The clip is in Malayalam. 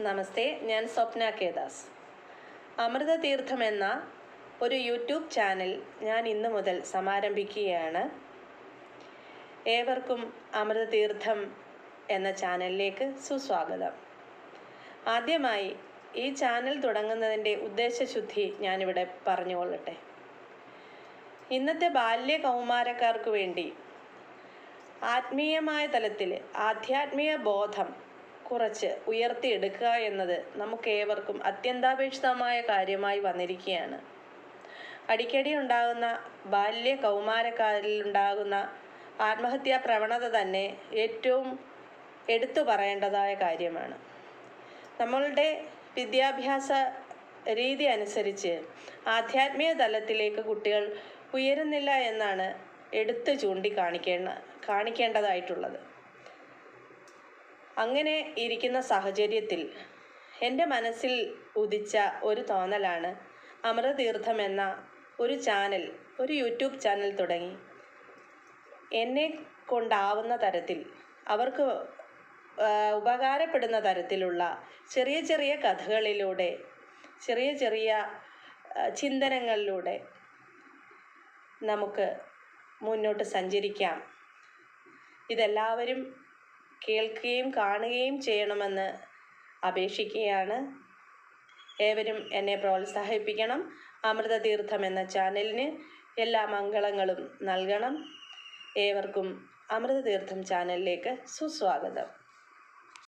നമസ്തേ ഞാൻ സ്വപ്ന കേദാസ്. അമൃതതീർത്ഥം എന്ന ഒരു യൂട്യൂബ് ചാനൽ ഞാൻ ഇന്നു മുതൽ സമാരംഭിക്കുകയാണ്. ഏവർക്കും അമൃതതീർത്ഥം എന്ന ചാനലിലേക്ക് സുസ്വാഗതം. ആദ്യമായി ഈ ചാനൽ തുടങ്ങുന്നതിന്റെ ഉദ്ദേശശുദ്ധി ഞാനിവിടെ പറഞ്ഞുകൊള്ളട്ടെ. ഇന്നത്തെ ബാല്യ കൗമാരക്കാർക്ക് വേണ്ടി ആത്മീയമായ തലത്തിൽ ആധ്യാത്മിക ബോധം കുറച്ച് ഉയർത്തിയെടുക്കുക എന്നത് നമുക്കേവർക്കും അത്യന്താപേക്ഷിതമായ കാര്യമായി വന്നിരിക്കുകയാണ്. അടിക്കടി ഉണ്ടാകുന്ന ബാല്യ കൗമാരക്കാരിൽ ഉണ്ടാകുന്ന ആത്മഹത്യാ പ്രവണത തന്നെ ഏറ്റവും എടുത്തു പറയേണ്ടതായ കാര്യമാണ്. നമ്മളുടെ വിദ്യാഭ്യാസ രീതി അനുസരിച്ച് ആധ്യാത്മിക തലത്തിലേക്ക് കുട്ടികൾ ഉയരുന്നില്ല എന്നാണ് എടുത്തു ചൂണ്ടിക്കാണിക്കേണ്ട കാണിക്കേണ്ടതായിട്ടുള്ളത്. അങ്ങനെ ഇരിക്കുന്ന സാഹചര്യത്തിൽ എന്റെ മനസ്സിൽ ഉദിച്ച ഒരു തോന്നലാണ് അമൃതീർത്ഥം എന്ന ഒരു ചാനൽ ഒരു യൂട്യൂബ് ചാനൽ തുടങ്ങി. എന്നെ കൊണ്ടാവുന്ന തരത്തിൽ അവർക്ക് ഉപകാരപ്പെടുന്ന തരത്തിലുള്ള ചെറിയ ചെറിയ കഥകളിലൂടെ ചെറിയ ചെറിയ ചിന്തനങ്ങളിലൂടെ നമുക്ക് മുന്നോട്ട് സഞ്ചരിക്കാം. ഇതെല്ലാവരും കേൾക്കുകയും കാണുകയും ചെയ്യണമെന്ന് അപേക്ഷിക്കുകയാണ്. ഏവരും എന്നെ പ്രോത്സാഹിപ്പിക്കണം. അമൃതതീർത്ഥം എന്ന ചാനലിന് എല്ലാ മംഗളങ്ങളും നൽകണം. ഏവർക്കും അമൃതതീർത്ഥം ചാനലിലേക്ക് സുസ്വാഗതം.